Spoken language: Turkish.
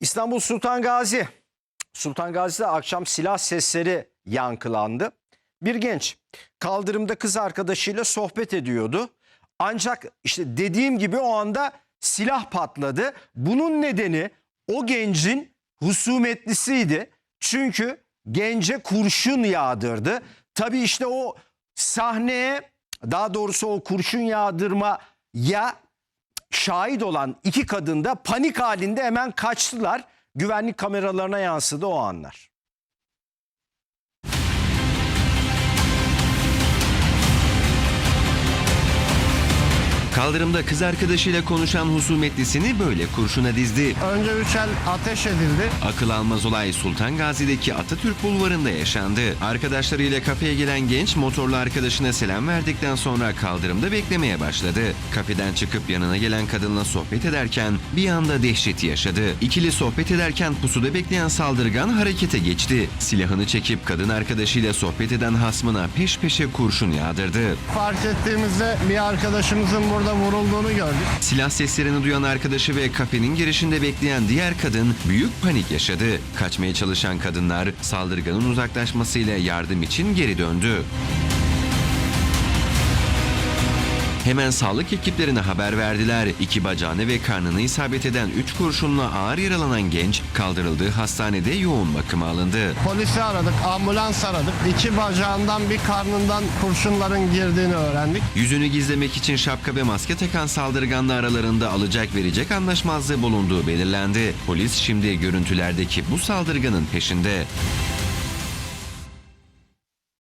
İstanbul Sultan Gazi. Sultan Gazi'de akşam silah sesleri yankılandı. Bir genç kaldırımda kız arkadaşıyla sohbet ediyordu. Ancak işte dediğim gibi o anda silah patladı. Bunun nedeni o gencin husumetlisiydi. Çünkü gence kurşun yağdırdı. Tabii işte o sahneye daha doğrusu o kurşun yağdırma ya şahit olan iki kadın da panik halinde hemen kaçtılar. Güvenlik kameralarına yansıdı o anlar. Kaldırımda kız arkadaşıyla konuşan husumetlisini böyle kurşuna dizdi. Önce üç el ateş edildi. Akıl almaz olay Sultan Gazi'deki Atatürk Bulvarı'nda yaşandı. Arkadaşlarıyla kafeye gelen genç motorlu arkadaşına selam verdikten sonra kaldırımda beklemeye başladı. Kafeden çıkıp yanına gelen kadınla sohbet ederken bir anda dehşeti yaşadı. İkili sohbet ederken pusuda bekleyen saldırgan harekete geçti. Silahını çekip kadın arkadaşıyla sohbet eden hasmına peş peşe kurşun yağdırdı. Fark ettiğimizde bir arkadaşımızın burada vurulduğunu gördük. Silah seslerini duyan arkadaşı ve kafenin girişinde bekleyen diğer kadın büyük panik yaşadı. Kaçmaya çalışan kadınlar saldırganın uzaklaşmasıyla yardım için geri döndü. Hemen sağlık ekiplerine haber verdiler. İki bacağını ve karnını isabet eden 3 kurşunla ağır yaralanan genç kaldırıldığı hastanede yoğun bakıma alındı. Polisi aradık, ambulans aradık. İki bacağından bir karnından kurşunların girdiğini öğrendik. Yüzünü gizlemek için şapka ve maske takan saldırganla aralarında alacak verecek anlaşmazlığı bulunduğu belirlendi. Polis şimdi görüntülerdeki bu saldırganın peşinde.